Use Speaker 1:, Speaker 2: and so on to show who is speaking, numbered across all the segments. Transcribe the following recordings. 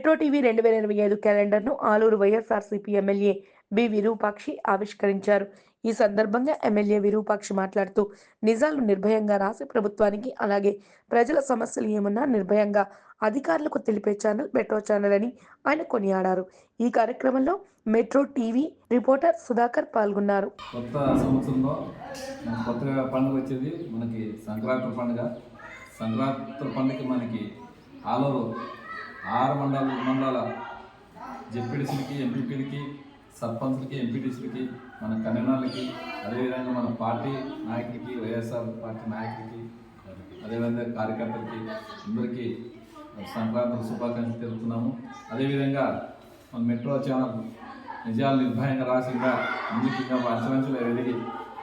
Speaker 1: Metro TV రెండు వేల ఇరవై ఐదు క్యాలెండర్ను ఆలూరు వైఎస్ఆర్సీపీ ఎమ్మెల్యే బి విరూపాక్షి ఆవిష్కరించారు. ఈ సందర్భంగా ఎమ్మెల్యే విరూపాక్షి మాట్లాడుతూ నిజాలు నిర్భయంగా రాసి ప్రభుత్వానికి అలాగే ప్రజల సమస్యలు ఏమన్నా నిర్భయంగా అధికారులకు తెలిపే ఛానల్ మెట్రో ఛానల్ అని ఆయన కొనియాడారు. ఈ కార్యక్రమంలో మెట్రో టీవీ రిపోర్టర్ సుధాకర్ పాల్గొన్నారు.
Speaker 2: కొత్త సంవత్సరంలో కొత్తగా పండుగ వచ్చేది మనకి సంక్రాంతి పండుగ. సంక్రాంతి పండుగకి మనకి ఆలూరు ఆరు మండల మండలాల జెడ్పీడీసీలకి ఎంపీపీలకి సర్పంచ్లకి ఎంపీటీసీలకి మన కన్వీనర్లకి అదేవిధంగా మన పార్టీ నాయకులకి వైఎస్ఆర్ పార్టీ నాయకులకి అదేవిధంగా కార్యకర్తలకి అందరికీ సంక్రాంతి శుభాకాంక్షలు తెలుపుతున్నాము. అదేవిధంగా మన మెట్రో ఛానల్ నిజాలు నిర్భయంగా రాసిగా ఇంకా ముందుకు అంచెలంచెలు ఎదిగి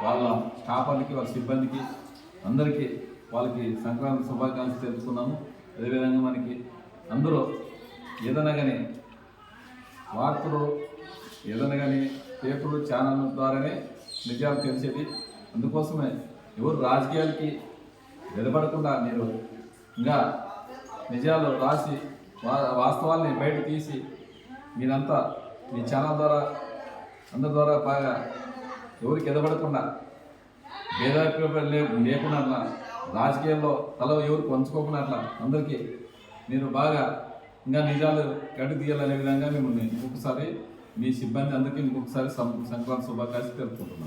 Speaker 2: వాళ్ళ స్టాఫర్లకి వాళ్ళ సిబ్బందికి అందరికీ వాళ్ళకి సంక్రాంతి శుభాకాంక్షలు తెలుపుతున్నాము. అదేవిధంగా మనకి అందులో ఏదైనా కానీ వార్తలు ఏదైనా కానీ పేపర్లు ఛానల్ ద్వారానే నిజాలు తెలిసేది అందుకోసమే ఎవరు రాజకీయాలకి నిలబడకుండా మీరు ఇంకా నిజాలు రాసి వా- వాస్తవాల్ని బయట తీసి మీరంతా మీ ఛానల్ ద్వారా అందరి ద్వారా బాగా ఎవరికి ఎదబడకుండా భేదాభిప్రాయాలు లేకుండా అట్లా రాజకీయాల్లో తల ఎవరు పంచుకోకుండా అట్లా అందరికీ మీరు బాగా ఇంకా నిజాలు గడ్డి తీయాలనే విధంగా మిమ్మల్ని ఇంకొకసారి మీ సిబ్బంది అందరికీ ఇంకొకసారి సం- సంక్రాంతి శుభాకాంక్షలు తెలుపుకుంటున్నాను